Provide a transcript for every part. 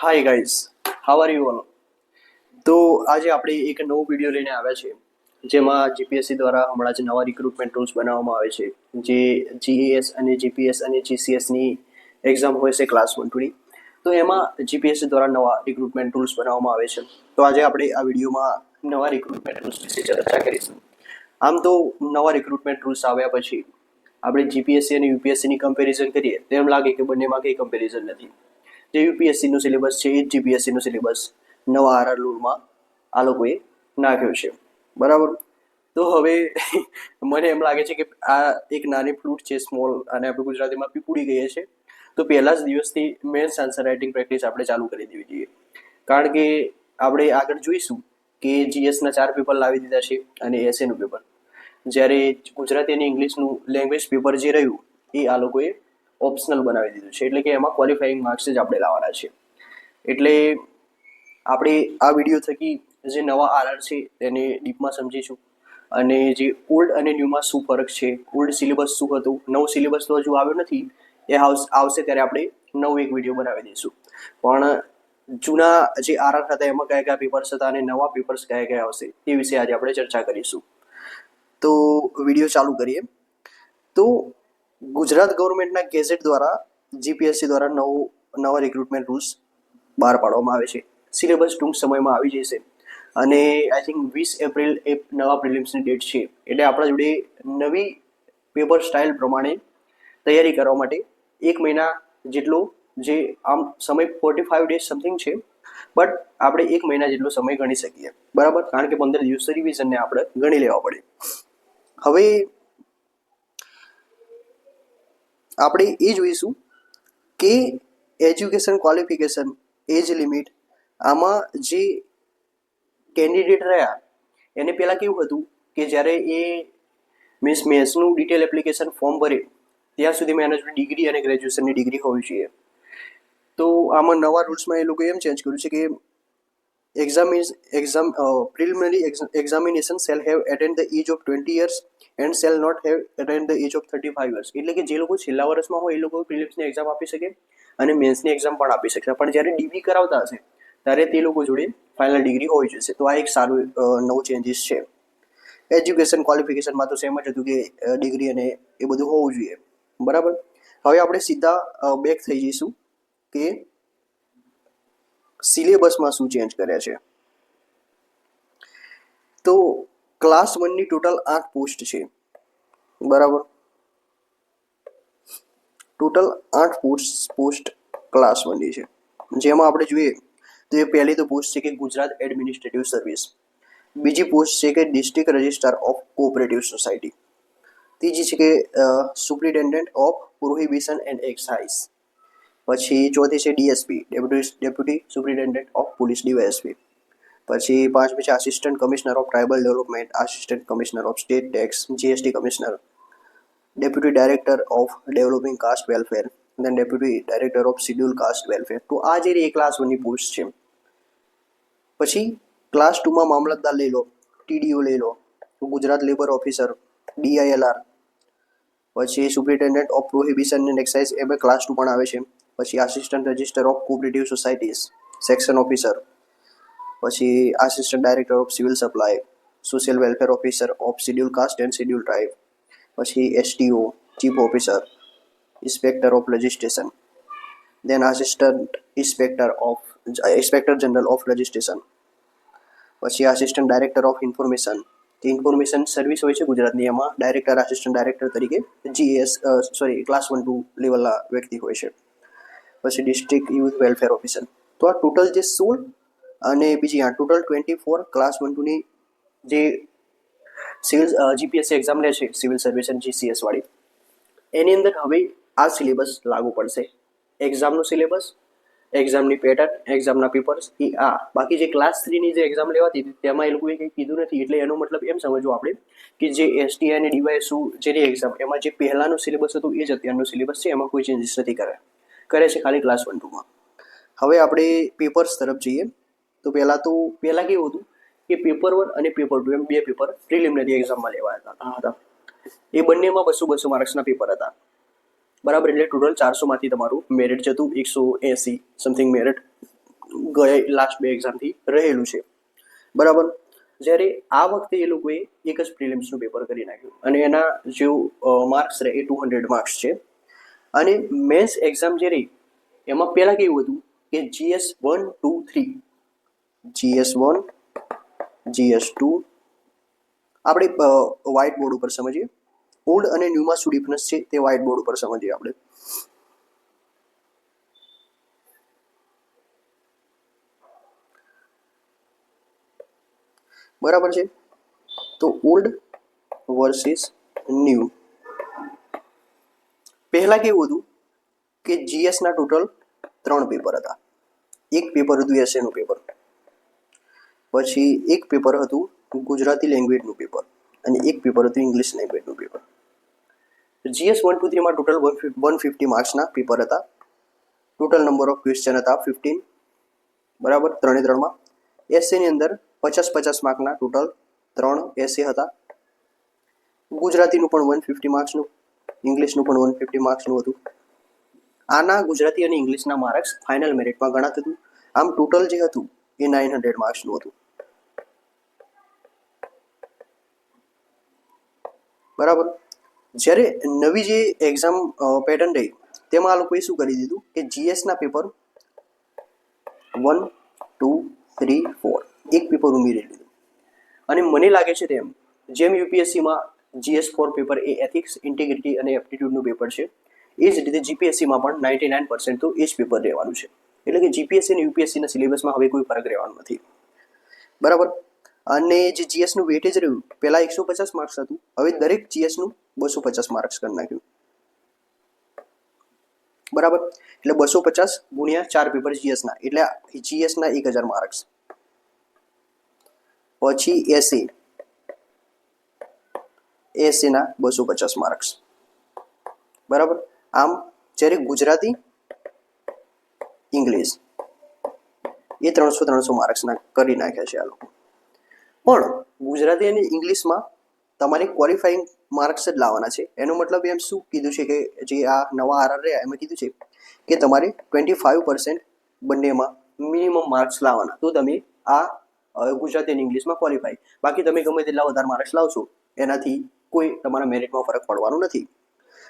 Hi guys how are you all તો આજે આપણે એક નવો વીડિયો લઈને આવ્યા છે જેમાં જીપીએસસી દ્વારા હમણાં જ નવા રિક્રુટમેન્ટ રૂલ્સ બનાવવામાં આવે છે, જે જીએએસ અને જીપીએસ અને જીસીએસની એક્ઝામ હોય છે ક્લાસ વન ટુની તો એમાં જીપીએસસી દ્વારા નવા રિક્રુટમેન્ટ રૂલ્સ બનાવવામાં આવે છે. તો આજે આપણે આ વિડીયોમાં નવા રિક્રુટમેન્ટ રૂલ્સ વિશે ચર્ચા કરીશું. આમ તો નવા રિક્રુટમેન્ટ રૂલ્સ આવ્યા પછી, આપણે જીપીએસસી અને યુપીએસસીની કમ્પેરિઝન કરીએ, તો એમ લાગે કે બંનેમાં કંઈ કમ્પેરિઝન નથી. જે યુપીએસસીનું સિલેબસ છે, એ જ જીપીએસસીનું સિલેબસ નવા આરઆર રૂલમાં આ લોકોએ નાખ્યો છે. બરાબર? તો હવે મને એમ લાગે છે કે આ એક નાની ફ્લૂટ છે, સ્મોલ, અને આપણે ગુજરાતીમાં પીપુડી કહીએ છીએ. તો પહેલા જ દિવસથી મેન્સ આન્સર રાઇટિંગ પ્રેક્ટિસ આપણે ચાલુ કરી દેવી જોઈએ. કારણ કે આપણે આગળ જોઈશું કે જીએસના ચાર પેપર લાવી દીધા છે અને એસએનું પેપર. જ્યારે ગુજરાતી અને ઇંગ્લિશનું લેંગ્વેજ પેપર જે રહ્યું, એ આ લોકોએ ઓપ્શનલ બનાવી દીધું છે. એટલે કે એમાં ક્વોલિફાઈંગ માર્ક્સ જ આપણે લાવવાના છે એટલે આપણે આ વીડિયો થકી જે નવા આરઆર છે તેને ડીપમાં સમજીશું અને જે ઓલ્ડ અને ન્યૂમાં શું ફરક છે? ઓલ્ડ સિલેબસ શું હતું? નવું સિલેબસ તો હજુ આવ્યો નથી. એ આવશે ત્યારે આપણે નવું એક વીડિયો બનાવી દઈશું. પણ જૂના જે આરઆર હતા એમાં કયા કયા પેપર્સ હતા અને નવા પેપર્સ કયા કયા આવશે તે વિશે આજે આપણે ચર્ચા કરીશું. તો વીડિયો ચાલુ કરીએ. તો ગુજરાત ગવર્મેન્ટના ગેઝેટ દ્વારા જીપીએસસી દ્વારા નવું, નવા રિક્રુટમેન્ટ રૂલ્સ બહાર પાડવામાં આવે છે. સિલેબસ ટૂંક સમયમાં આવી જશે. અને આઈ થિંક વીસ એપ્રિલ એ નવા પ્રિલિમ્સની ડેટ છે. એટલે આપણા જોડે નવી પેપર સ્ટાઇલ પ્રમાણે તૈયારી કરવા માટે એક મહિના જેટલો જે આમ સમય ફોર્ટી ફાઇવ ડેઝ સમથિંગ છે. બટ આપણે એક મહિના જેટલો સમય ગણી શકીએ. બરાબર? કારણ કે પંદર દિવસ રિવિઝનને આપણે ગણી લેવા પડે. હવે આપણે એ જોઈશું કે એજ્યુકેશન ક્વોલિફિકેશન, એજ લિમિટ, આમાં જે કેન્ડિડેટ રહ્યા, એને પહેલાં કેવું હતું કે જ્યારે એ મીન્સ મેથ્સનું ડિટેલ એપ્લિકેશન ફોર્મ ભરે, ત્યાં સુધી મેં ડિગ્રી અને ગ્રેજ્યુએશનની ડિગ્રી હોવી જોઈએ. તો આમાં નવા રૂલ્સમાં એ લોકોએ એમ ચેન્જ કર્યું છે કે exam exam exam preliminary examination shall have attend the the of twenty years and shall shall have attend the the of thirty five years એટલે કે જે લોકો છેલ્લા વર્ષમાં હોય એ લોકો પ્રિલિમ્સની એક્ઝામ આપી શકે અને મેન્સની એક્ઝામ પણ આપી શકે. પણ જ્યારે ડિગ્રી કરાવતા હશે, ત્યારે તે લોકો જોડે ફાઇનલ ડિગ્રી હોવી જોઈએ તો આ એક સારું નવું ચેન્જીસ છે. એજ્યુકેશન ક્વોલિફિકેશનમાં તો સેમ જ હતું કે ડિગ્રી અને એ બધું હોવું જોઈએ. બરાબર? હવે આપણે સીધા બેક થઈ જઈશું કે સિલેબસમાં શું ચેન્જ કર્યા છે? તો ક્લાસ વનની ટોટલ આઠ પોસ્ટ છે. બરાબર? ટોટલ આઠ પોસ્ટ પોસ્ટ ક્લાસ વનની છે. જેમાં આપણે જોઈએ, તો એ પહેલી તો પોસ્ટ છે કે ગુજરાત એડમિનિસ્ટ્રેટિવ સર્વિસ બીજી પોસ્ટ છે કે district registrar of cooperative society ત્રીજી છે કે superintendent of prohibition and excise પછી ચોથી છે DSP, deputy deputy superintendent of police DYSP. પછી પાંચમી છે assistant commissioner of tribal development, assistant commissioner of state tax, GST commissioner. Deputy director of developing caste welfare then deputy director of schedule caste welfare. તો આ જે એ class વનની post છે. પછી class ટુમાં મામલતદાર લઈ લો, ટીડીઓ લઈ લો, ગુજરાત લેબર ઓફિસર, ડીઆઈએલઆર. પછી superintendent of prohibition and excise એ બે ક્લાસ ટુ પણ આવે છે. પછી assistant register of cooperative societies section officer પછી assistant director of civil supply social welfare officer of schedule caste and schedule tribe પછી STO chief officer inspector of registration then assistant inspector of inspector general of registration પછી assistant director of information જે information service હોય છે ગુજરાતની એમાં director assistant director તરીકે GS sorry class one two લેવલના વ્યક્તિ હોય છે. પછી ડિસ્ટ્રિક્ટ યુથ વેલફેર ઓફિસર તો આ ટોટલ જે સોળ અને બીજી આ total twenty four class one ટુની જે સિવિલ જીપીએસસી એક્ઝામ લે છે સિવિલ સર્વિસ અને જીસીએસ વાળી, એની અંદર હવે આ સિલેબસ લાગુ પડશે. એક્ઝામનો સિલેબસ એક્ઝામની પેટર્ન એક્ઝામના પેપર્સ એ આ. બાકી જે ક્લાસ થ્રીની જે એક્ઝામ લેવાતી હતી તેમાં એ લોકોએ કંઈ કીધું નથી, એટલે એનો મતલબ એમ સમજવું આપણે કે જે એસટી અને ડીવાયએસયુ જેની એક્ઝામ એમાં જે પહેલાંનું સિલેબસ હતું એ જ અત્યારનું સિલેબસ છે, એમાં કોઈ ચેન્જીસ નથી કરે કરે છે ખાલી ક્લાસ વન ટુમાં હવે આપણે પેપર્સ તરફ જઈએ. તો પહેલાં તો પહેલાં કેવું હતું કે પેપર વન અને પેપર ટુ એમ બે પેપર પ્રિલિમિનરી એક્ઝામમાં લેવાયા હતા. એ બંનેમાં બસો બસો માર્ક્સના પેપર હતા. બરાબર એટલે ટોટલ ચારસોમાંથી તમારું મેરિટ જતું એકસો એંસી સમથિંગ મેરિટ ગયા લાસ્ટ બે એક્ઝામથી રહેલું છે. બરાબર? જ્યારે આ વખતે એ લોકોએ એક જ પ્રિલિમ્સનું પેપર કરી નાખ્યું. અને એના જે માર્ક્સ રહે એ ટુ હંડ્રેડ માર્ક્સ છે. અને મેન્સ એક્ઝામ જે રહી, એમાં પહેલાં કેવું હતું કે GS one, two, three. GS one, GS two. આપણે વ્હાઇટ બોર્ડ ઉપર સમજીએ. ઓલ્ડ અને ન્યૂમાં શું ડિફરન્સ છે તે વ્હાઇટ બોર્ડ ઉપર સમજીએ આપણે. બરાબર છે? તો ઓલ્ડ વર્સિસ ન્યૂ પહેલા કેવું હતું કે જીએસના ટોટલ ત્રણ પેપર હતા. એક પેપર હતું એસએનું પેપર પછી એક પેપર હતું ગુજરાતી લેંગ્વેજનું પેપર અને એક પેપર હતું ઇંગ્લિશ લેંગ્વેજનું પેપર જીએસ વન ટુ થ્રીમાં ટોટલ વન ફિફ્ટી માર્ક્સના પેપર હતા. ટોટલ નંબર ઓફ ક્વેશ્ચન હતા ફિફ્ટીન બરાબર? ત્રણે ત્રણમાં એસએની અંદર પચાસ પચાસ માર્કના ટોટલ ત્રણ એસે હતા. ગુજરાતીનું પણ વન ફિફ્ટી માર્ક્સનું ઇંગ્લિશનું પણ વન ફિફ્ટી માર્ક્સનું હતું. આના ગુજરાતી અને ઇંગ્લિશના માર્ક્સ ફાઇનલ મેરિટમાં ગણાતું હતું. આમ ટોટલ જે હતું, એ નાઇન હંડ્રેડ માર્ક્સનું હતું. બરાબર? જ્યારે નવી જે એક્ઝામ પેટર્ન રહી, તેમાં આ લોકોએ શું કરી દીધું કે જીએસના paper one two three four એક પેપર ઉમેરી લીધું અને મને લાગે છે તેમ, જેમ યુપીએસસીમાં જીએસ ફોર પેપર એ એથિક્સ ઇન્ટિગ્રિટી અને એપ્ટિટ્યૂડનું પેપર છે. એ જ રીતે જીપીએસસીમાં પણ નાઇન્ટી નાઇન પર્સન્ટ તો એ જ પેપર રહેવાનું છે. એટલે કે જીપીએસસી અને યુપીએસસીના સિલેબસમાં હવે કોઈ ફરક રહેવાનો નથી. બરાબર? અને જે જીએસનું વેટેજ રહ્યું, પહેલાં એકસો પચાસ માર્ક્સ હતું, હવે દરેક જીએસનું બસો પચાસ માર્ક્સ કરી નાખ્યું. બરાબર? એટલે બસો પચાસ ગુણ્યા ચાર પેપર જીએસના એટલે જીએસના એક હજાર માર્ક્સ પછી એસી એસીના બસો પચાસ માર્ક્સ બરાબર? આમ જ્યારે ગુજરાતી ઇંગ્લિશ એ ત્રણસો ત્રણસો માર્ક્સના કરી નાખ્યા છે આ લોકો. પણ ગુજરાતી અને ઇંગ્લિશમાં તમારે ક્વોલિફાઈંગ માર્ક્સ જ લાવવાના છે. એનો મતલબ એમ શું? કીધું છે કે જે આ નવા આરઆર રહ્યા એમાં કીધું છે કે તમારે ટ્વેન્ટી ફાઇવ પર્સન્ટ બંનેમાં મિનિમમ માર્ક્સ લાવવાના. તો તમે આ ગુજરાતી અને ઇંગ્લિશમાં ક્વોલિફાઈ બાકી તમે ગમે તેટલા વધારે માર્ક્સ લાવશો, એનાથી કોઈ તમારા મેરિટમાં ફરક પડવાનો નથી.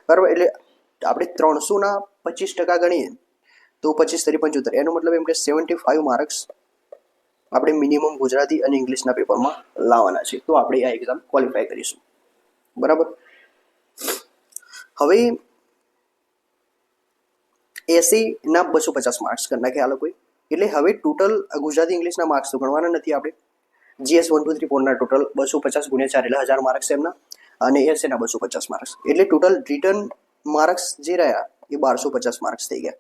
બરાબર? એટલે આપણે ત્રણસોના પચીસ ટકા ગણીએ, તો પચીસ તરી પંચોતેર. એનો મતલબ એમ કે સેવન્ટી ફાઇવ માર્ક્સ આપણે મિનિમમ ગુજરાતી અને ઇંગ્લિશના પેપરમાં લાવવાના છે. તો આપણે આ એક્ઝામ ક્વોલિફાય કરીશું. બરાબર? હવે એસી ના બસો પચાસ માર્ક્સ કરી નાખ્યા આ લોકોએ. એટલે હવે ટોટલ ગુજરાતી ઇંગ્લિશના માર્ક્સ તો ગણવાના નથી આપણે. જીએસ વન ટુ થ્રી ફોરના ટોટલ બસો પચાસ ગુણ્યા ચાર એટલે હજાર માર્ક્સ એમના. અને એસીના બસો પચાસ માર્ક્સ એટલે ટોટલ રિટર્ન માર્ક્સ જે રહ્યા, એ બારસો પચાસ માર્ક્સ થઈ ગયા.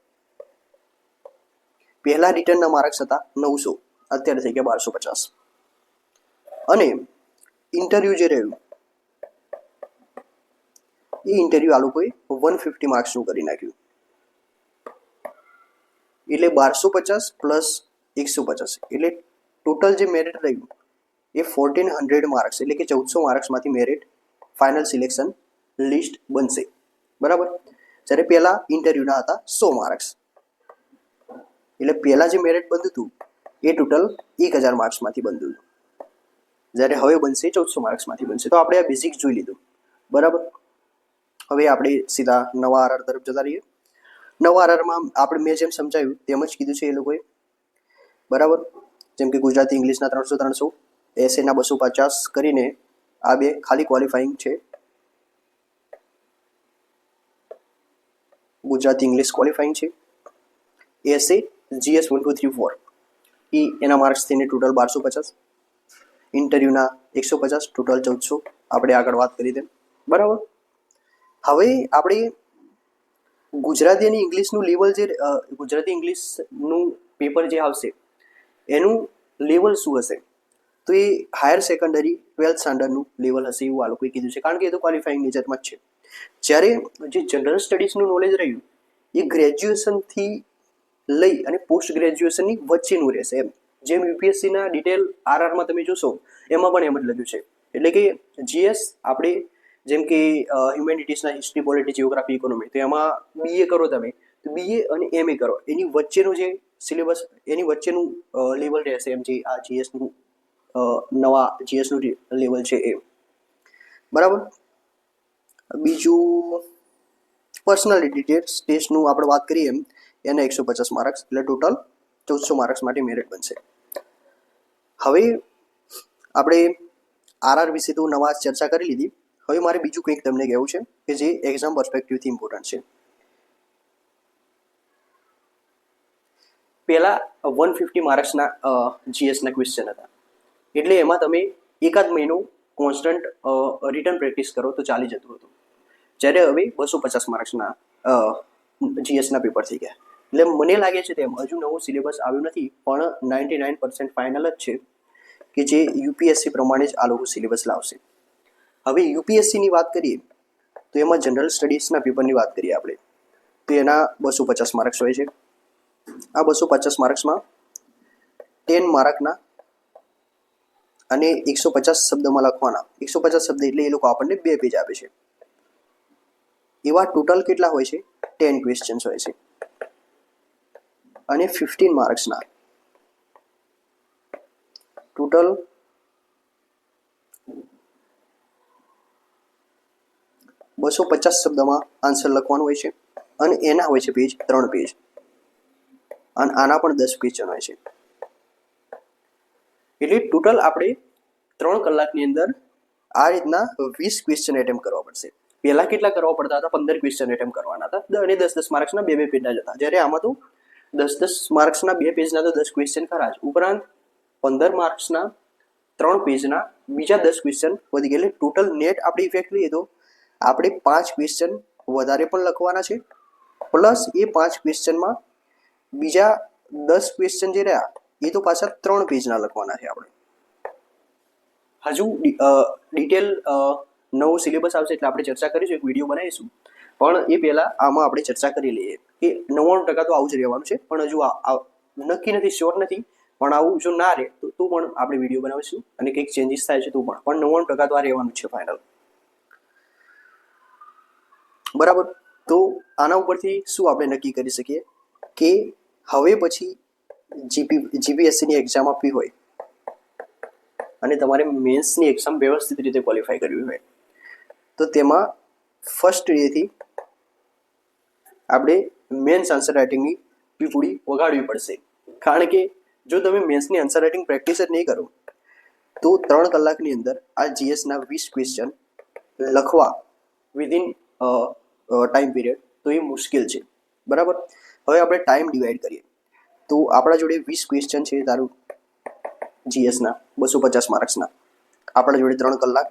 પહેલા રિટર્નના માર્ક્સ હતા નવસો, અત્યારે થઈ ગયા બારસો પચાસ. અને ઇન્ટરવ્યુ જે રહ્યું, એ ઇન્ટરવ્યુ આ લોકોએ વન ફિફ્ટી માર્ક્સનું કરી નાખ્યું. એટલે બારસો પચાસ પ્લસ એકસો પચાસ. એટલે ટોટલ જે મેરિટ રહ્યું, એ ફોર્ટીન હંડ્રેડ માર્ક્સ એટલે કે ચૌદસો માર્ક્સમાંથી મેરિટ ફાઇનલ સિલેક્શન લિસ્ટ બનશે. બરાબર? જ્યારે પહેલાં ઇન્ટરવ્યુના હતા સો માર્ક્સ એટલે પહેલાં જે મેરિટ બનતું હતું, એ ટોટલ એક હજાર માર્ક્સમાંથી બનતું હતું. જ્યારે હવે બનશે ચૌદસો માર્ક્સમાંથી બનશે. તો આપણે આ બેઝિક જોઈ લીધું. બરાબર? હવે આપણે સીધા નવા આરઆર તરફ જતા રહીએ. નવા આરઆરમાં આપણે મેં જેમ સમજાવ્યું તેમ જ કીધું છે એ લોકોએ. બરાબર? જેમ કે ગુજરાતી ઇંગ્લિશના ત્રણસો ત્રણસો એસએના બસો પચાસ કરીને આ બે ખાલી ક્વોલિફાઈંગ છે. ગુજરાતી ઇંગ્લિશ ક્વોલિફાઈંગ છે. SA GS one two three four એ એના માર્ક્સ થઈને ટોટલ બારસો પચાસ. ઇન્ટરવ્યૂના એકસો પચાસ ટોટલ ચૌદસો. આપણે આગળ વાત કરી તેમ. બરાબર? હવે આપણે ગુજરાતી અને ઇંગ્લિશનું લેવલ જે ગુજરાતી ઇંગ્લિશનું પેપર જે આવશે, એનું લેવલ શું હશે? તો એ હાયર સેકન્ડરી ટ્વેલ્થ સ્ટાન્ડર્ડનું લેવલ હશે એવું આ લોકોએ કીધું છે. કારણ કે એ તો ક્વોલિફાઈંગ નેચરમાં જ છે. જ્યારે જે જનરલ સ્ટડીઝનું નોલેજ રહ્યું, એ ગ્રેજ્યુએશનથી લઈ અને પોસ્ટ ગ્રેજ્યુએશનની વચ્ચેનું રહેશે એમ. જેમ યુપીએસસીના ડિટેલ આરઆરમાં તમે જોશો, એમાં પણ એમ જ લખ્યું છે. એટલે કે જીએસ આપણે જેમ કે હ્યુમેનિટીઝના હિસ્ટ્રી પોલિટી જિયોગ્રાફી ઇકોનોમી તો એમાં બીએ કરો તમે, તો બીએ અને એમએ કરો. એની વચ્ચેનું જે સિલેબસ એની વચ્ચેનું લેવલ રહેશે એમ જે આ જીએસનું નવા જીએસનું લેવલ છે એ. બરાબર? બીજું પર્સનાલિટી ટેસ્ટ ટેસ્ટનું આપણે વાત કરીએ એમ, એને એકસો પચાસ માર્ક્સ એટલે ટોટલ ચૌદસો માર્ક્સ માટે મેરિટ બનશે. હવે આપણે આરઆર વિશે તો નવા ચર્ચા કરી લીધી. હવે મારે બીજું કંઈક તમને કહેવું છે, કે જે એક્ઝામ પર્સપેક્ટિવથી ઇમ્પોર્ટન્ટ છે. પહેલાં વન ફિફ્ટી માર્ક્સના જીએસના ક્વેશ્ચન હતા. એટલે એમાં તમે એકાદ મહિનો કોન્સ્ટન્ટ રિટર્ન પ્રેક્ટિસ કરો તો ચાલી જતું હતું. જ્યારે હવે બસો પચાસ માર્ક્સના જીએસના પેપર થઈ ગયા. એટલે મને લાગે છે તેમ હજુ નવું સિલેબસ આવ્યું નથી, પણ નાઇન્ટી નાઇન પર્સન્ટ ફાઇનલ જ છે કે જે યુપીએસસી પ્રમાણે જ આ લોકો સિલેબસ લાવશે. હવે યુપીએસસીની વાત કરીએ, તો એમાં જનરલ સ્ટડીઝના પેપરની વાત કરીએ આપણે, તો એના બસો પચાસ માર્ક્સ હોય છે. આ બસો પચાસ માર્ક્સમાં ટેન માર્કના અને એકસો પચાસ શબ્દમાં લખવાના. એકસો પચાસ શબ્દ એટલે એ લોકો આપણને બે પેજ આપે છે. એવા ટોટલ કેટલા હોય છે? ટેન ક્વેશ્ચન્સ હોય છે. અને ફિફ્ટીન માર્ક્સના ટોટલ બસો પચાસ શબ્દમાં આન્સર લખવાનું હોય છે. અને એના હોય છે પેજ ત્રણ પેજ અને આના પણ દસ ક્વેશ્ચન હોય છે. એટલે ટોટલ આપણે ત્રણ કલાકની અંદર આ રીતના વીસ ક્વેશ્ચન એટેમ્પ કરવા પડશે. પહેલાં કેટલા કરવા પડતા હતા? પંદર ક્વેશ્ચન એટેમ્પ કરવાના હતા. અને દસ દસ માર્ક્સના બે બે પેજના જ હતા. જ્યારે આમાં તો દસ દસ માર્ક્સના બે પેજના તો દસ ક્વેશ્ચન ખરા જ. ઉપરાંત પંદર માર્ક્સના ત્રણ પેજના બીજા દસ ક્વેશ્ચન વધી ગયા. એટલે ટોટલ નેટ આપણે ઇફેક્ટ લઈએ તો આપણે પાંચ ક્વેશ્ચન વધારે પણ લખવાના છે. પ્લસ એ પાંચ ક્વેશ્ચનમાં બીજા દસ ક્વેશ્ચન જે રહ્યા એ તો પાછા ત્રણ પેજના લખવાના છે આપણે. હજુ ડિટેલ નવો સિલેબસ આવશે એટલે આપણે ચર્ચા કરીશું, એક વીડિયો બનાવીશું. પણ એ પહેલાં આમાં આપણે ચર્ચા કરી લઈએ કે નવ્વાણું ટકા તો આવું જ રહેવાનું છે, પણ હજુ નક્કી નથી શ્યોર નથી, પણ આવું જો ના રહે, તો, તું પણ આપણે વીડિયો બનાવીશું અને કંઈક ચેન્જીસ થાય છે તો પણ. પણ નવ્વાણું ટકા તો આ રહેવાનું છે ફાઇનલ બરાબર? તો આના ઉપરથી શું આપણે નક્કી કરી શકીએ? કે હવે પછી જીપી જીપીએસસીની એક્ઝામ આપવી હોય અને તમારે મેન્સની એક્ઝામ વ્યવસ્થિત રીતે ક્વોલિફાય કરવી હોય, તો તેમાં ફર્સ્ટ ડેથી આપણે મેન્સ આન્સર રાઇટિંગની પીપુડી વગાડવી પડશે. કારણ કે જો તમે મેન્સની આન્સર રાઇટિંગ પ્રેક્ટિસ જ નહીં કરો, તો ત્રણ કલાકની અંદર આ જીએસના વીસ ક્વેશ્ચન લખવા વિધિન ટાઈમ પીરિયડ તો એ મુશ્કેલ છે. બરાબર? હવે આપણે ટાઈમ ડિવાઈડ કરીએ. તો આપણા જોડે વીસ ક્વેશ્ચન છે તારું જીએસના બસો પચાસ માર્ક્સના આપણા જોડે ત્રણ કલાક,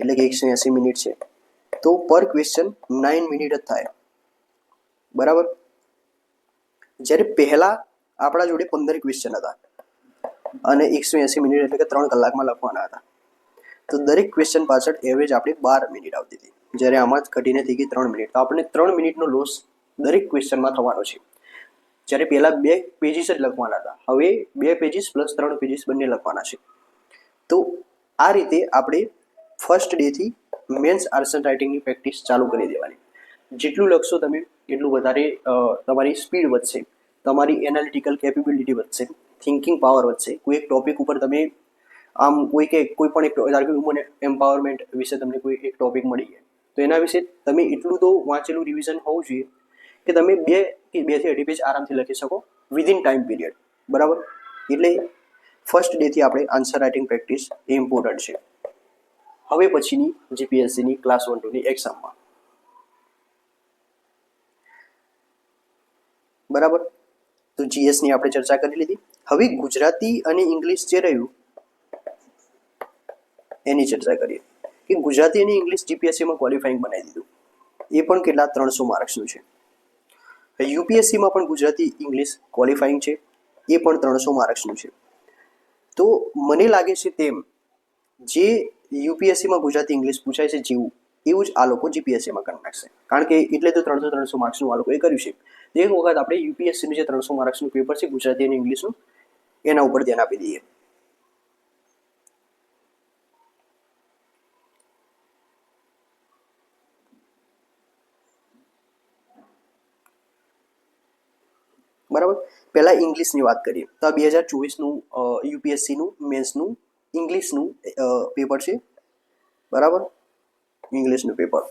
એટલે કે એકસો એંસી મિનિટ છે. તો પર ક્વેશ્ચન નાઇન મિનિટ જ થાય. બરાબર? જ્યારે પહેલા આપણા જોડે પંદર ક્વેશ્ચન હતા અને એકસો એંસી મિનિટ એટલે કે ત્રણ કલાકમાં લખવાના હતા. તો દરેક ક્વેશ્ચન પાછળ એવરેજ આપણી બાર મિનિટ આવતી હતી. જ્યારે આમાં જ ઘટીને થઈ ગઈ ત્રણ મિનિટ તો આપણને ત્રણ મિનિટનો લોસ દરેક ક્વેશ્ચનમાં થવાનો છે. જ્યારે પહેલા બે પેજીસ જ લખવાના હતા. હવે બે પેજીસ પ્લસ ત્રણ પેજીસ બંને લખવાના છે. તો આ રીતે આપણે ફર્સ્ટ ડેથી મેન્સ આર્સન રાઇટિંગની પ્રેક્ટિસ ચાલુ કરી દેવાની. જેટલું લખશો તમે, એટલું વધારે તમારી સ્પીડ વધશે. તમારી એનાલિટિકલ કેપેબિલિટી વધશે. થિંકિંગ પાવર વધશે. કોઈ એક ટોપિક ઉપર તમે, આમ કોઈ કે, કોઈ પણ એક ધારો એમ્પાવરમેન્ટ વિશે તમને કોઈ એક ટોપિક મળી જાય. તો એના વિશે તમે એટલું તો વાંચેલું રિવિઝન હોવું જોઈએ. કે તમે બે કે બેથી અઢી પેજ આરામથી લખી શકો વિધિન ટાઈમ પીરિયડ બરાબર? એટલે ફર્સ્ટ ડેથી આપણે આન્સર રાઇટિંગ પ્રેક્ટિસ એ ઇમ્પોર્ટન્ટ છે. હવે પછીની જીપીએસસીની ક્લાસ વન ટુની એક્ઝામમાં બરાબર? તો જીએસની આપણે ચર્ચા કરી લીધી. હવે ગુજરાતી અને ઇંગ્લિશ જે રહ્યું, એની ચર્ચા કરીએ. કે ગુજરાતી અને ઇંગ્લિશ જીપીએસસીમાં ક્વોલિફાઈંગ બનાવી દીધું. એ પણ કેટલા? ત્રણસો માર્ક્સનું છે. યુપીએસસીમાં પણ ગુજરાતી ઇંગ્લિશ ક્વોલિફાઈંગ છે. એ પણ ત્રણસો માર્ક્સનું છે. તો મને લાગે છે તેમ, જે યુપીએસસીમાં ગુજરાતી ઇંગ્લિશ પૂછાય છે જેવું, એવું જ આ લોકો જીપીએસસીમાં કરી નાખશે કારણ કે એટલે તો ત્રણસો ત્રણસો માર્ક્સનું આ લોકોએ કર્યું છે. એક વખત આપણે યુપીએસસીનું જે ત્રણસો માર્ક્સનું પેપર છે ગુજરાતી અને ઇંગ્લિશનું, એના ઉપર ધ્યાન આપી દઈએ બરાબર પહેલાં ઇંગ્લિશની વાત કરીએ, તો આ બે હજાર ચોવીસનું યુપીએસસીનું મેન્સનું ઇંગ્લિશનું પેપર છે. બરાબર? ઇંગ્લિશનું પેપર.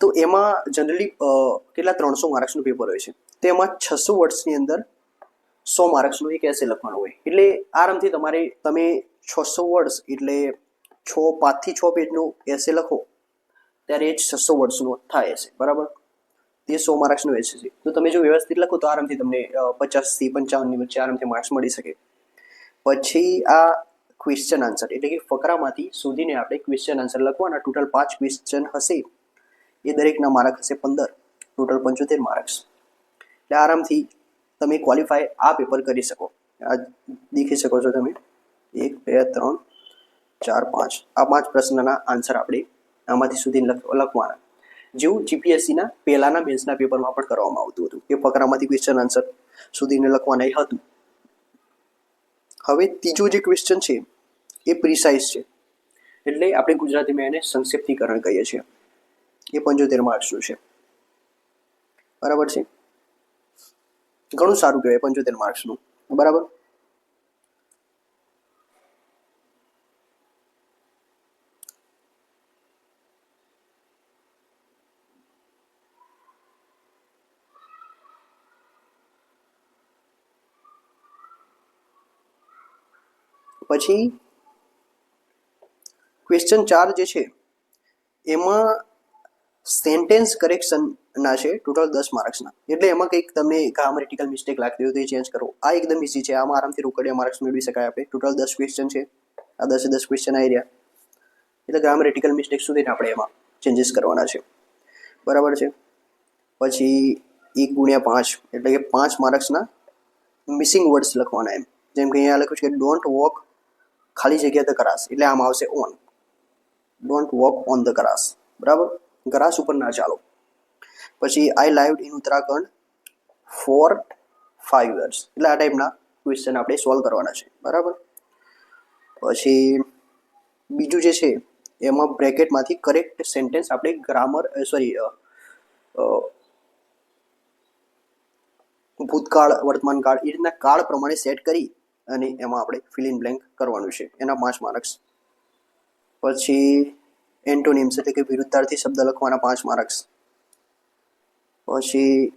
તો એમાં જનરલી કેટલા ત્રણસો માર્ક્સનું પેપર હોય છે. તેમાં છસો વર્ષની અંદર સો માર્ક્સનું એક એસે લખવાનું હોય. એટલે આરામથી તમારે, તમે છસો વર્ષ એટલે છ પાંચથી છ પેજનું એસે લખો, ત્યારે એ જ છસો વર્ષનું થાય છે બરાબર? તે સો માર્ક્સનું એસે છે. તો તમે જો વ્યવસ્થિત લખો તો આરામથી તમને પચાસથી પંચાવનની વચ્ચે આરામથી માર્ક્સ મળી શકે. પછી આ ક્વેશ્ચન આન્સર એટલે કે ફકરામાંથી શોધીને આપણે ક્વેશ્ચન આન્સર લખવાના. ટોટલ પાંચ ક્વેશ્ચન હશે. એ દરેકના માર્ક હશે પંદર. ટોટલ પંચોતેર માર્ક્સ. એટલે આરામથી તમે ક્વોલિફાય આ પેપર કરી શકો. આ દેખી શકો છો તમે. એક, બે, ત્રણ, ચાર, પાંચ. આ પાંચ પ્રશ્નના આન્સર આપણે આમાંથી સુધી લખવાના. જેવું જીપીએસસીના પહેલાના બેન્ચના પેપરમાં પણ કરવામાં આવતું હતું. એ ફકરામાંથી ક્વેશ્ચન આન્સર સુધીને લખવાના હતું. હવે ત્રીજો જે ક્વેશ્ચન છે, એ પ્રિસાઇઝ છે. એટલે આપણે ગુજરાતીમાં એને સંક્ષિપ્તીકરણ કહીએ છીએ. એ પંચોતેર માર્ક્સનું છે. બરાબર છે? ઘણું સારું કહેવાય પંચોતેર માર્ક્સનું બરાબર? પછી ક્વેશ્ચન ચાર જે છે, એમાં સેન્ટેન્સ કરેક્શનના છે ટોટલ દસ માર્ક્સના એટલે એમાં કંઈક તમને ગ્રામરિટિકલ મિસ્ટેક લાગતી હોય તો એ ચેન્જ કરો. આ એકદમ ઇઝી છે. આમાં આરામથી રોકડિયા માર્ક્સ મેળવી શકાય આપણે. ટોટલ દસ ક્વેશ્ચન છે. આ દસે દસ ક્વેશ્ચન આવી રહ્યા. એટલે ગ્રામરિટિકલ મિસ્ટેક સુધીને આપણે એમાં ચેન્જીસ કરવાના છે. બરાબર છે? પછી એક ગુણ્યા પાંચ. એટલે કે પાંચ માર્ક્સના મિસિંગ વર્ડ્સ લખવાના એમ. જેમ કે અહીંયા લખ્યું છે કે ડોન્ટ વોક ખાલી જગ્યા ધ ગ્રાસ એટલે આમાં આવશે on don't walk on the grass બરાબર? ગ્રાસ ઉપર ના ચાલો. પછી I live in Uttarakhand four five years એટલે આ ટાઈપના ક્વેશ્ચન આપણે સોલ્વ કરવાના છે. બરાબર? પછી બીજું જે છે, એમાં બ્રેકેટમાંથી કરેક્ટ સેન્ટેન્સ આપણે ગ્રામર સોરી ભૂતકાળ વર્તમાન કાળ એ રીતના કાળ પ્રમાણે સેટ કરી અને એમાં આપણે ફિલ બ્લેન્ક કરવાનું છે. એના પાંચ માર્ક્સ પછી એન્ટોનિમ્સ એટલે કે વિરુદ્ધાર્થી શબ્દ લખવાના પાંચ માર્ક્સ પછી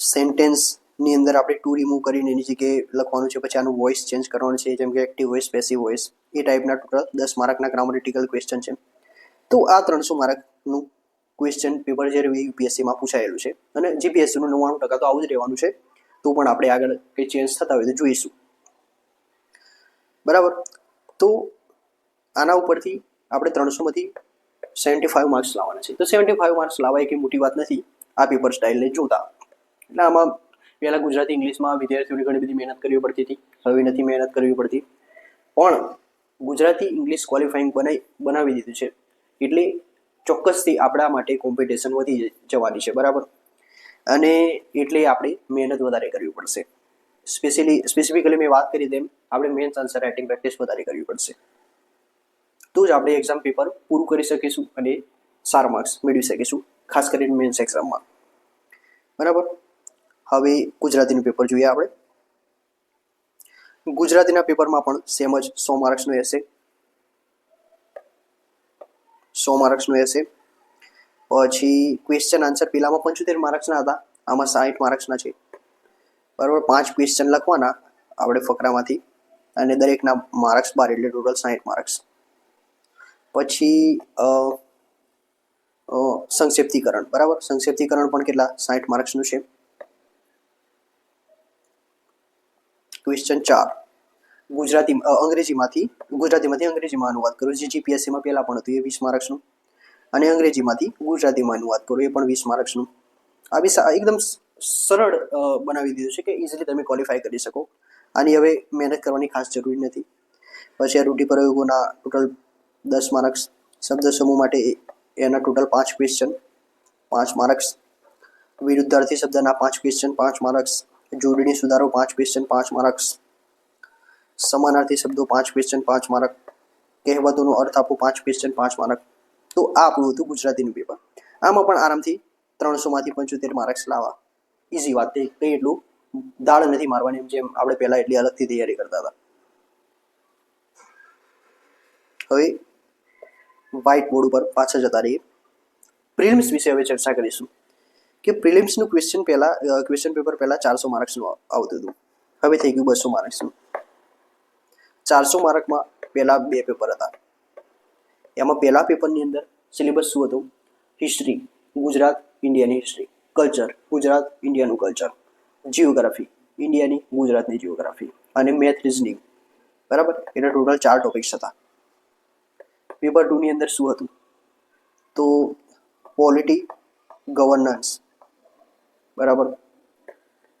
સેન્ટેન્સની અંદર આપણે ટુ રિમૂવ કરીને એની જગ્યાએ લખવાનું છે. પછી આનું વોઇસ ચેન્જ કરવાનું છે. જેમ કે એક્ટિવ વોઇસ પેસિવ વોઇસ એ ટાઈપના ટોટલ દસ માર્કના ગ્રામરિટિકલ ક્વેશ્ચન છે. તો આ ત્રણસો માર્કનું ક્વેશ્ચન પેપર જ્યારે યુપીએસસીમાં પૂછાયેલું છે. અને જીપીએસસીનું નવ્વાણું ટકા તો આવું જ રહેવાનું છે. તો પણ આપણે આગળ કંઈ ચેન્જ થતા હોય તો જોઈશું. બરાબર? તો આના ઉપરથી આપણે ત્રણસોમાંથી સેવન્ટી ફાઇવ માર્ક્સ લાવવાના છે. તો સેવન્ટી ફાઇવ માર્ક્સ લાવવા એક મોટી વાત નથી. આ પેપર સ્ટાઇલને જોતા. એટલે આમાં પહેલાં ગુજરાતી ઇંગ્લિશમાં વિદ્યાર્થીઓને ઘણી બધી મહેનત કરવી પડતી હતી. હવે નથી મહેનત કરવી પડતી. પણ ગુજરાતી ઇંગ્લિશ ક્વોલિફાઈંગ બનાવી બનાવી દીધું છે. એટલે ચોક્કસથી આપણા માટે કોમ્પિટિશન વધી જવાની છે. બરાબર? અને એટલે આપણે મહેનત વધારે કરવી પડશે. સ્પેશિયલી સ્પેસિફિકલી મેં વાત કરી તેમ, આપણે મેન્સ આન્સર રાઇટિંગ પ્રેક્ટિસ વધારે કરવી પડશે. તો જ આપણે એક્ઝામ પેપર પૂરું કરી શકીશું અને સારા માર્ક્સ મેળવી શકીશું, ખાસ કરીને મેન્સ એક્ઝામમાં બરાબર? હવે ગુજરાતીનું પેપર જોઈએ આપણે. ગુજરાતીના પેપરમાં પણ સેમ જ સો માર્ક્સનું હશે સો માર્ક્સનું હશે પછી ક્વેશ્ચન આન્સર પેલામાં પંચોતેર માર્ક્સના હતા. આમાં સાઠ માર્ક્સના છે. બરાબર? પાંચ ક્વેશ્ચન લખવાના આપણે ફકરામાંથી. અને દરેકના માર્ક્સ બાર, એટલે ટોટલ સાઠ માર્ક્સ પછી સંક્ષેપ્તીકરણ. બરાબર? સંક્ષેપ્તીકરણ પણ કેટલા? સાઠ માર્ક્સનું છે. ક્વેશ્ચન ચાર. ગુજરાતી અંગ્રેજીમાંથી, ગુજરાતીમાંથી અંગ્રેજીમાં અનુવાદ કરો. જે જીપીએસસીમાં પહેલાં પણ હતું એ વીસ માર્ક્સનું અને અંગ્રેજીમાંથી ગુજરાતીમાં અનુવાદ કરો, એ પણ વીસ માર્ક્સનું આ બી એકદમ સરળ બનાવી દીધું છે કે ઇઝીલી તમે ક્વોલિફાય કરી શકો. આની હવે મહેનત કરવાની ખાસ જરૂરી નથી. પછી આ રૂઢિ પ્રયોગોના ટોટલ દસ માર્ક્સ શબ્દ સમૂહ માટે એના ટોટલ પાંચ ક્વેશ્ચન પાંચ માર્ક્સ વિરુદ્ધાર્થી શબ્દના પાંચ ક્વેશ્ચન પાંચ માર્ક્સ જોડણી સુધારો પાંચ ક્વેશ્ચન પાંચ માર્ક્સ સમાનાર્થી શબ્દો પાંચ ક્વેશ્ચન પાંચ માર્ક કહેવતોનો અર્થ આપો પાંચ ક્વેશ્ચન પાંચ માર્ક તો આ આપણું હતું ગુજરાતીનું પેપર આમાં પણ આરામથી ત્રણસોમાંથી પંચોતેર માર્ક્સ લાવવા. ઇઝી વાત તે કંઈ એટલું દાળ નથી મારવાની જેમ આપણે પહેલાં એટલી અલગથી તૈયારી કરતા હતા. હવે વ્હાઇટ બોર્ડ ઉપર પાછા જતા રહીએ. પ્રિલિમ્સ વિશે હવે ચર્ચા કરીશું. કે પ્રિલિમ્સનું ક્વેશ્ચન પહેલાં ક્વેશ્ચન પેપર પહેલાં ચારસો માર્ક્સનું આવતું હતું. હવે થઈ ગયું બસો માર્ક્સનું ચારસો માર્કમાં પહેલાં બે પેપર હતા. એમાં પહેલા પેપરની અંદર સિલેબસ શું હતું? હિસ્ટ્રી ગુજરાત ઇન્ડિયાની હિસ્ટ્રી કલ્ચર ગુજરાત ઇન્ડિયાનું કલ્ચર જીઓગ્રાફી ઇન્ડિયાની ગુજરાતની જીઓગ્રાફી અને મેથ રિઝનિંગ બરાબર? એના ટોટલ ચાર ટોપિક્સ હતા. પેપર ટુની અંદર શું હતું? તો પોલિટી ગવર્નન્સ બરાબર?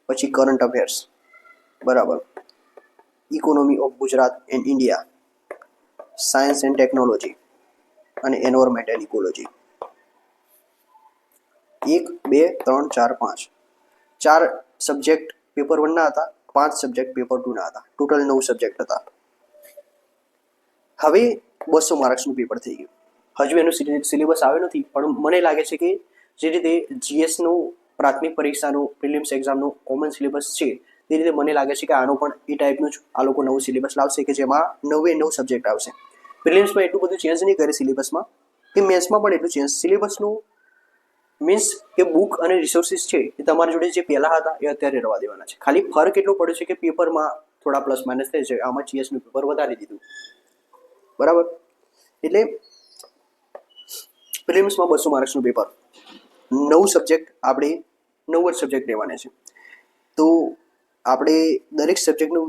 પછી કરંટ અફેર્સ બરાબર? Economy of Gujarat and India science and technology અને એન્વાયરમેન્ટ એન્ડ ઇકોલોજી એક, બે, ત્રણ, ચાર, પાંચ. ચાર સબ્જેક્ટ પેપર વનના હતા, પાંચ સબ્જેક્ટ પેપર ટુના હતા. ટોટલ નવ સબ્જેક્ટ હતા. હવે બસો માર્ક્સનું પેપર થઈ ગયું. હજુ એનું સિલેબસ આવ્યો નથી, પણ મને લાગે છે કે જે રીતે જીએસનું પ્રાથમિક પરીક્ષાનું પ્રિલિમ્સ એક્ઝામનું કોમન સિલેબસ છે, તે રીતે મને લાગે છે કે આનો પણ એ ટાઈપનું જ આ લોકો નવું સિલેબસ લાવશે કે જેમાં નવે નવ સબ્જેક્ટ આવશે. પ્રિલિમ્સમાં એટલું બધું ચેન્જ નહીં કરે સિલેબસમાં કે મેથ્સમાં પણ એટલું ચેન્જ સિલેબસનું મીન્સ કે બુક અને રિસોર્સિસ છે, એ તમારી જોડે જે પહેલાં હતા, એ અત્યારે રહેવા દેવાના છે. ખાલી ફરક એટલો પડ્યો છે કે પેપરમાં થોડા પ્લસ માઇનસ થાય છે, આમાં જીએસનું પેપર વધારી દીધું. બરાબર? એટલે પ્રિલિમ્સમાં બસો માર્ક્સનું પેપર નવ સબ્જેક્ટ આપણે, નવ જ સબ્જેક્ટ લેવાના છે. તો આપણે દરેક સબ્જેક્ટનું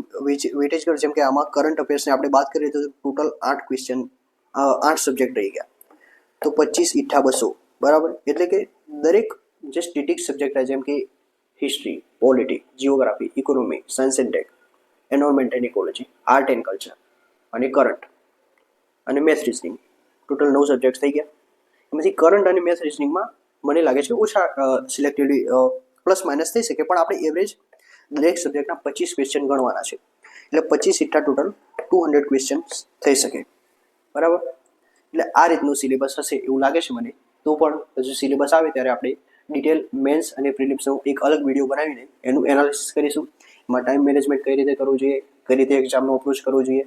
વેટેજ કરો જેમ કે આમાં કરંટ અફેર્સને આપણે વાત કરીએ તો ટોટલ આઠ ક્વેશ્ચન આઠ સબ્જેક્ટ રહી ગયા. તો પચીસ ઈઠ્ઠા બસો, બરાબર? એટલે કે દરેક જે સ્ટેટિક સબ્જેક્ટ છે, જેમ કે history polity geography economy science and tech environment and ecology art and culture અને કરંટ અને મેથ રિઝનિંગ ટોટલ નવ સબ્જેક્ટ થઈ ગયા. એમાંથી કરંટ અને મેથ રિઝનિંગમાં મને લાગે છે ઓછા સિલેક્ટેડ પ્લસ માઇનસ થઈ શકે, પણ આપણે એવરેજ દરેક સબ્જેક્ટના પચીસ ક્વેશ્ચન ગણવાના છે. એટલે પચીસ સીટા ટોટલ ટુ હંડ્રેડ ક્વેશ્ચન થઈ શકે. બરાબર? એટલે આ રીતનું સિલેબસ હશે એવું લાગે છે મને. તો પણ હજુ સિલેબસ આવે ત્યારે આપણે ડિટેલ મેન્સ અને પ્રિલિમ્સનો એક અલગ વીડિયો બનાવીને એનું એનાલિસિસ કરીશું. એમાં ટાઈમ મેનેજમેન્ટ કઈ રીતે કરવું જોઈએ, કઈ રીતે એક્ઝામનો અપ્રોચ કરવો જોઈએ,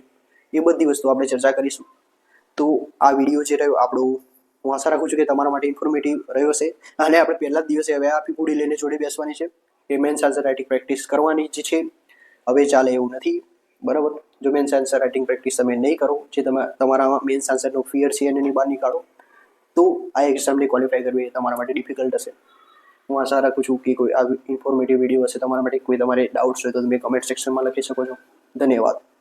એ બધી વસ્તુ આપણે ચર્ચા કરીશું. તો આ વીડિયો જે રહ્યો આપણો, હું આશા રાખું છું કે તમારા માટે ઇન્ફોર્મેટિવ રહ્યો હશે. અને આપણે પહેલા જ દિવસે હવે આપી પૂડી લઈને જોડે બેસવાની છે. એ મેન્સ આન્સર રાઇટિંગ પ્રેક્ટિસ કરવાની જ છે. હવે ચાલે એવું નથી. બરાબર? જો મેન્સ આન્સર રાઇટિંગ પ્રેક્ટિસ તમે નહીં કરો, જે તમે તમારામાં મેન્સ આન્સરનો ફિયર છે એને બહાર નીકાળો, તો આ એક્ઝામને ક્વોલિફાય કરવી એ તમારા માટે ડિફિકલ્ટ હશે. હું આશા રાખું છું કે કોઈ આ ઇન્ફોર્મેટિવ વીડિયો હશે તમારા માટે. કોઈ તમારે ડાઉટ્સ હોય તો તમે કમેન્ટ સેક્શનમાં લખી શકો છો. ધન્યવાદ.